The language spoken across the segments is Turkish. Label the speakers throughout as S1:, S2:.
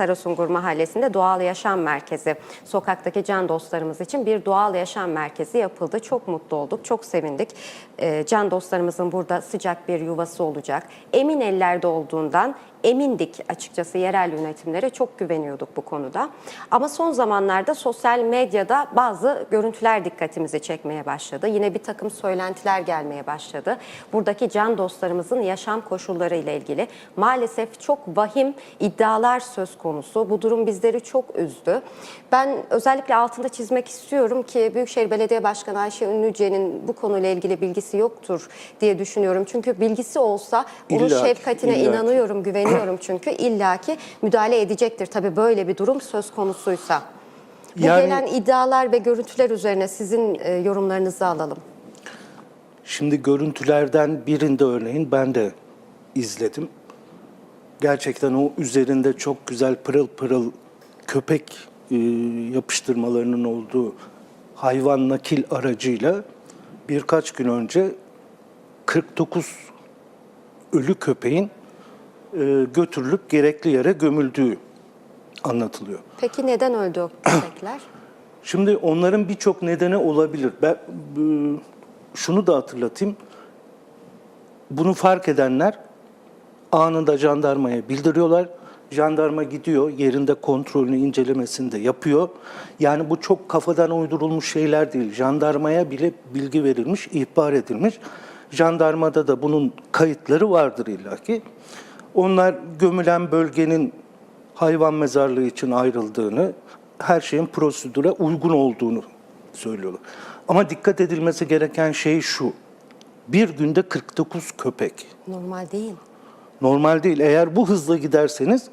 S1: Karasungur Mahallesi'nde doğal yaşam merkezi, sokaktaki can dostlarımız için bir doğal yaşam merkezi yapıldı. Çok mutlu olduk, çok sevindik. Ee, can dostlarımızın burada sıcak bir yuvası olacak. Emin ellerde olduğundan emindik açıkçası yerel yönetimlere çok güveniyorduk bu konuda. Ama son zamanlarda sosyal medyada bazı görüntüler dikkatimizi çekmeye başladı. Yine bir takım söylentiler gelmeye başladı. Buradaki can dostlarımızın yaşam koşulları ile ilgili maalesef çok vahim iddialar söz konusu. Bu durum bizleri çok üzdü. Ben özellikle altında çizmek istiyorum ki Büyükşehir Belediye Başkanı Ayşe Ünlüce'nin bu konuyla ilgili bilgisi yoktur diye düşünüyorum. Çünkü bilgisi olsa onun şefkatine
S2: illa ki.
S1: inanıyorum, güveniyorum çünkü illaki müdahale edecektir. Tabii böyle bir durum söz konusuysa. Bu
S2: Yani-
S1: gelen iddialar ve görüntüler üzerine sizin e, yorumlarınızı alalım.
S2: Şimdi görüntülerden birinde örneğin ben de izledim. Gerçekten o üzerinde çok güzel pırıl pırıl köpek e, yapıştırmalarının olduğu hayvan nakil aracıyla birkaç gün önce 49 ölü köpeğin e, götürülüp gerekli yere gömüldüğü anlatılıyor.
S1: Peki neden öldü o köpekler?
S2: Şimdi onların birçok nedeni olabilir. Ben e, şunu da hatırlatayım. Bunu fark edenler anında jandarmaya bildiriyorlar. Jandarma gidiyor, yerinde kontrolünü, incelemesini de yapıyor. Yani bu çok kafadan uydurulmuş şeyler değil. Jandarmaya bile bilgi verilmiş, ihbar edilmiş. Jandarmada da bunun kayıtları vardır illaki. Onlar gömülen bölgenin hayvan mezarlığı için ayrıldığını, her şeyin prosedüre uygun olduğunu söylüyorlar. Ama dikkat edilmesi gereken şey şu. Bir günde 49 köpek.
S1: Normal değil.
S2: Normal değil. Eğer bu hızla giderseniz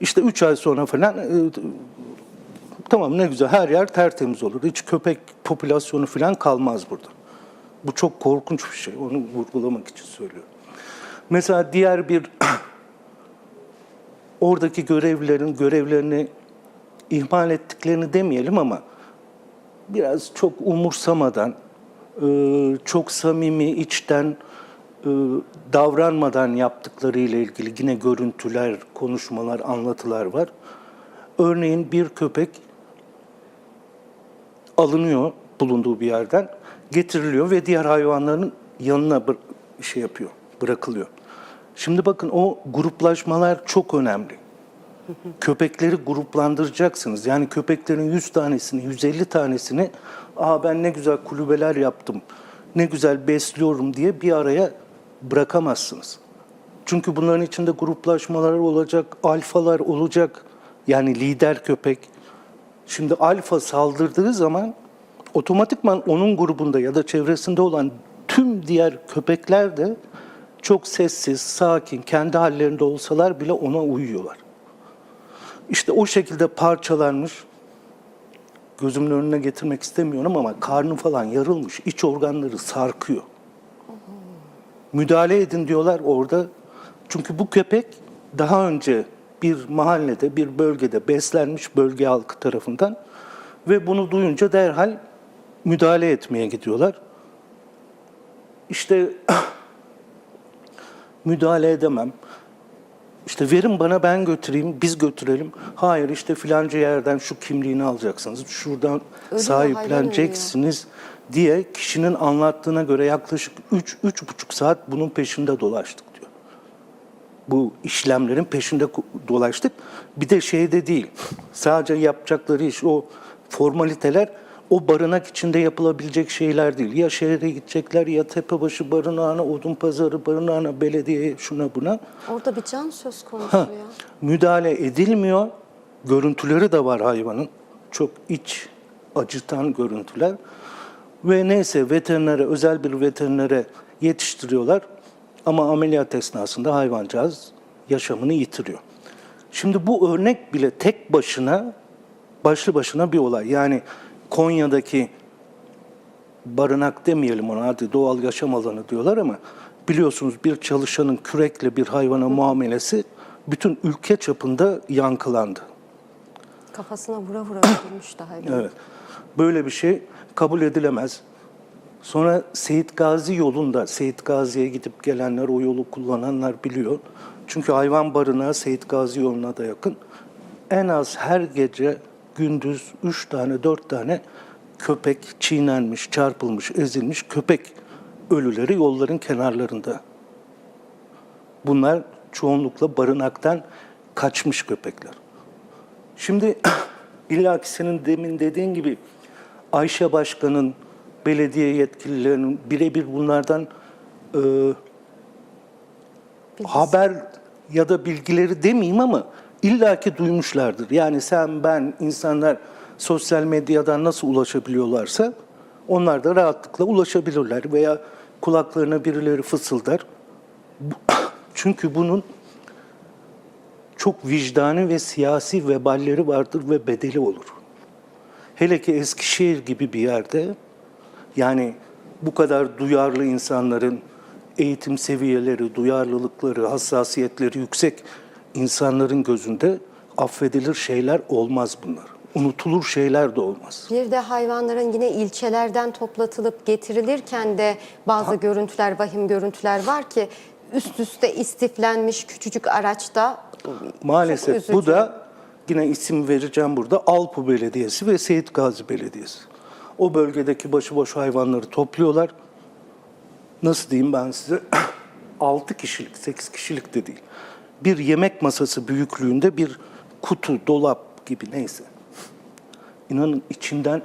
S2: işte 3 ay sonra falan e, tamam ne güzel her yer tertemiz olur. Hiç köpek popülasyonu falan kalmaz burada. Bu çok korkunç bir şey. Onu vurgulamak için söylüyorum. Mesela diğer bir oradaki görevlilerin görevlerini ihmal ettiklerini demeyelim ama biraz çok umursamadan, e, çok samimi, içten e, davranmadan yaptıkları ile ilgili yine görüntüler, konuşmalar, anlatılar var. Örneğin bir köpek alınıyor bulunduğu bir yerden, getiriliyor ve diğer hayvanların yanına şey yapıyor, bırakılıyor. Şimdi bakın o gruplaşmalar çok önemli. Köpekleri gruplandıracaksınız. Yani köpeklerin 100 tanesini, 150 tanesini aa ben ne güzel kulübeler yaptım, ne güzel besliyorum diye bir araya bırakamazsınız. Çünkü bunların içinde gruplaşmalar olacak, alfalar olacak. Yani lider köpek. Şimdi alfa saldırdığı zaman otomatikman onun grubunda ya da çevresinde olan tüm diğer köpekler de çok sessiz, sakin, kendi hallerinde olsalar bile ona uyuyorlar. İşte o şekilde parçalanmış, gözümün önüne getirmek istemiyorum ama karnı falan yarılmış, iç organları sarkıyor. Müdahale edin diyorlar orada. Çünkü bu köpek daha önce bir mahallede, bir bölgede beslenmiş bölge halkı tarafından ve bunu duyunca derhal müdahale etmeye gidiyorlar. İşte müdahale edemem. İşte verin bana ben götüreyim, biz götürelim. Hayır işte filanca yerden şu kimliğini alacaksınız, şuradan
S1: Ölüyor,
S2: sahipleneceksiniz diye kişinin anlattığına göre yaklaşık 3 üç, buçuk saat bunun peşinde dolaştık diyor. Bu işlemlerin peşinde dolaştık. Bir de şeyde değil, sadece yapacakları iş o formaliteler o barınak içinde yapılabilecek şeyler değil. Ya şehre gidecekler ya tepebaşı barınağına, odun pazarı barınağına, belediyeye şuna buna.
S1: Orada bir can söz konusu ya.
S2: Müdahale edilmiyor. Görüntüleri de var hayvanın. Çok iç acıtan görüntüler. Ve neyse veterinere, özel bir veterinere yetiştiriyorlar. Ama ameliyat esnasında hayvancağız yaşamını yitiriyor. Şimdi bu örnek bile tek başına, başlı başına bir olay. Yani Konya'daki barınak demeyelim ona hadi doğal yaşam alanı diyorlar ama biliyorsunuz bir çalışanın kürekle bir hayvana muamelesi bütün ülke çapında yankılandı.
S1: Kafasına vura vura öldürmüş daha.
S2: Evet. Böyle bir şey kabul edilemez. Sonra Seyit Gazi yolunda, Seyit Gazi'ye gidip gelenler, o yolu kullananlar biliyor. Çünkü hayvan barınağı Seyit Gazi yoluna da yakın. en az her gece gündüz 3 tane 4 tane köpek çiğnenmiş, çarpılmış, ezilmiş köpek ölüleri yolların kenarlarında. Bunlar çoğunlukla barınaktan kaçmış köpekler. Şimdi illaki senin demin dediğin gibi Ayşe Başkan'ın, belediye yetkililerinin birebir bunlardan e, haber ya da bilgileri demeyeyim ama illaki duymuşlardır. Yani sen, ben, insanlar sosyal medyadan nasıl ulaşabiliyorlarsa onlar da rahatlıkla ulaşabilirler veya kulaklarına birileri fısıldar. Çünkü bunun çok vicdani ve siyasi veballeri vardır ve bedeli olur. Hele ki Eskişehir gibi bir yerde yani bu kadar duyarlı insanların eğitim seviyeleri, duyarlılıkları, hassasiyetleri yüksek insanların gözünde affedilir şeyler olmaz bunlar. Unutulur şeyler de olmaz.
S1: Bir de hayvanların yine ilçelerden toplatılıp getirilirken de bazı görüntüler, vahim görüntüler var ki üst üste istiflenmiş küçücük araçta çok
S2: Maalesef bu da yine isim vereceğim burada Alpu Belediyesi ve Seyit Gazi Belediyesi. O bölgedeki başıboş hayvanları topluyorlar. Nasıl diyeyim ben size? 6 kişilik, 8 kişilik de değil. Bir yemek masası büyüklüğünde bir kutu, dolap gibi neyse. İnanın içinden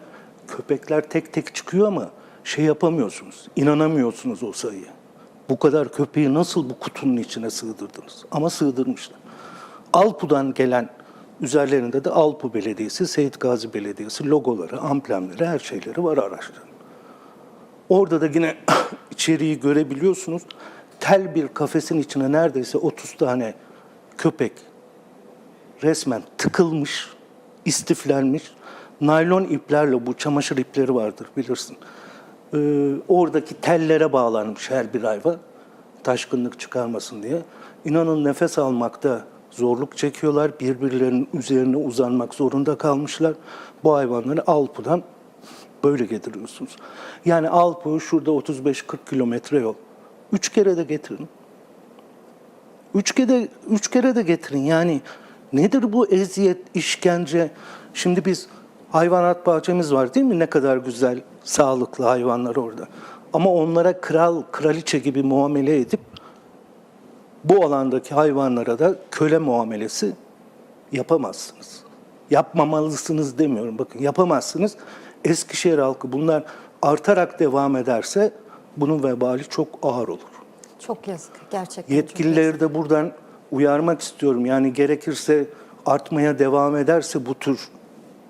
S2: köpekler tek tek çıkıyor ama şey yapamıyorsunuz. inanamıyorsunuz o sayıya. Bu kadar köpeği nasıl bu kutunun içine sığdırdınız? Ama sığdırmışlar. Alpu'dan gelen üzerlerinde de Alpu Belediyesi, Seyit Gazi Belediyesi logoları, amblemleri, her şeyleri var araçların. Orada da yine içeriği görebiliyorsunuz. Tel bir kafesin içine neredeyse 30 tane köpek resmen tıkılmış, istiflenmiş. Naylon iplerle bu çamaşır ipleri vardır bilirsin. Ee, oradaki tellere bağlanmış her bir hayvan taşkınlık çıkarmasın diye. İnanın nefes almakta zorluk çekiyorlar. Birbirlerinin üzerine uzanmak zorunda kalmışlar. Bu hayvanları Alpu'dan böyle getiriyorsunuz. Yani Alpu şurada 35-40 kilometre yol. Üç kere de getirin. Üç kere, üç kere de getirin. Yani nedir bu eziyet, işkence? Şimdi biz hayvanat bahçemiz var değil mi? Ne kadar güzel, sağlıklı hayvanlar orada. Ama onlara kral, kraliçe gibi muamele edip bu alandaki hayvanlara da köle muamelesi yapamazsınız. Yapmamalısınız demiyorum. Bakın yapamazsınız. Eskişehir halkı bunlar artarak devam ederse bunun vebali çok ağır olur.
S1: Çok yazık gerçekten. çok yazık.
S2: Yetkilileri de buradan uyarmak istiyorum. Yani gerekirse artmaya devam ederse bu tür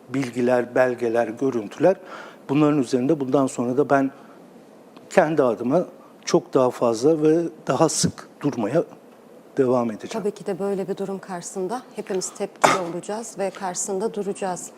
S2: bilgiler, belgeler, görüntüler bunların üzerinde bundan sonra da ben kendi adıma çok daha fazla ve daha sık durmaya devam edeceğim.
S1: Tabii ki de böyle bir durum karşısında hepimiz tepkili olacağız ve karşısında duracağız.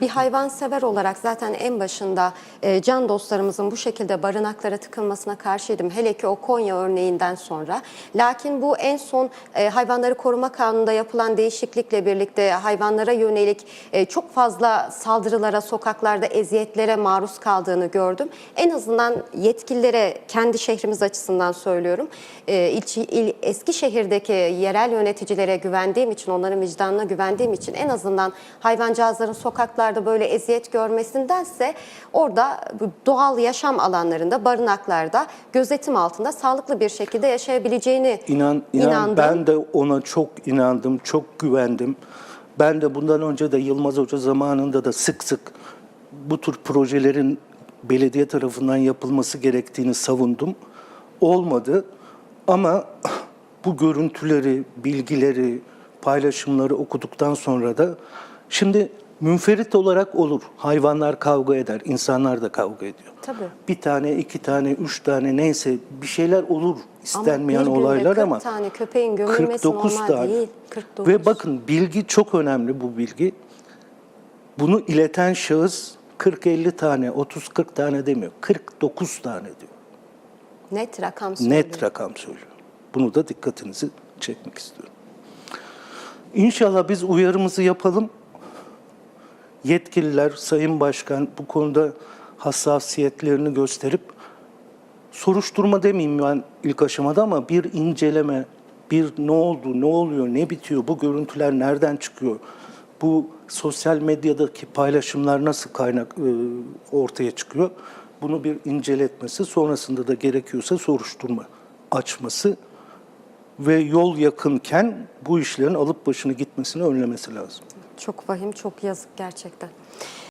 S1: Bir hayvansever olarak zaten en başında e, can dostlarımızın bu şekilde barınaklara tıkılmasına karşıydım. Hele ki o Konya örneğinden sonra. Lakin bu en son e, hayvanları koruma kanununda yapılan değişiklikle birlikte hayvanlara yönelik e, çok fazla saldırılara, sokaklarda eziyetlere maruz kaldığını gördüm. En azından yetkililere kendi şehrimiz açısından söylüyorum. E, ilçi, il, Eskişehir'deki yerel yöneticilere güvendiğim için, onların vicdanına güvendiğim için en azından hayvancağızların sokaklarda böyle eziyet görmesindense orada doğal yaşam alanlarında, barınaklarda gözetim altında sağlıklı bir şekilde yaşayabileceğini
S2: İnan, inan
S1: inandım.
S2: ben de ona çok inandım, çok güvendim. Ben de bundan önce de Yılmaz Hoca zamanında da sık sık bu tür projelerin belediye tarafından yapılması gerektiğini savundum. Olmadı ama bu görüntüleri, bilgileri, paylaşımları okuduktan sonra da şimdi münferit olarak olur. Hayvanlar kavga eder, insanlar da kavga ediyor.
S1: Tabii.
S2: Bir tane, iki tane, üç tane neyse bir şeyler olur istenmeyen
S1: günde
S2: olaylar
S1: 40
S2: ama
S1: tane köpeğin gömülmesi
S2: 49
S1: normal
S2: tane.
S1: değil. 49.
S2: Ve bakın bilgi çok önemli bu bilgi. Bunu ileten şahıs 40-50 tane, 30-40 tane demiyor. 49 tane diyor.
S1: Net rakam söylüyor.
S2: Net rakam söylüyor. Bunu da dikkatinizi çekmek istiyorum. İnşallah biz uyarımızı yapalım. Yetkililer, Sayın Başkan bu konuda hassasiyetlerini gösterip soruşturma demeyeyim ben ilk aşamada ama bir inceleme, bir ne oldu, ne oluyor, ne bitiyor, bu görüntüler nereden çıkıyor? Bu sosyal medyadaki paylaşımlar nasıl kaynak e, ortaya çıkıyor? Bunu bir inceletmesi, sonrasında da gerekiyorsa soruşturma açması ve yol yakınken bu işlerin alıp başını gitmesini önlemesi lazım.
S1: Çok vahim, çok yazık gerçekten.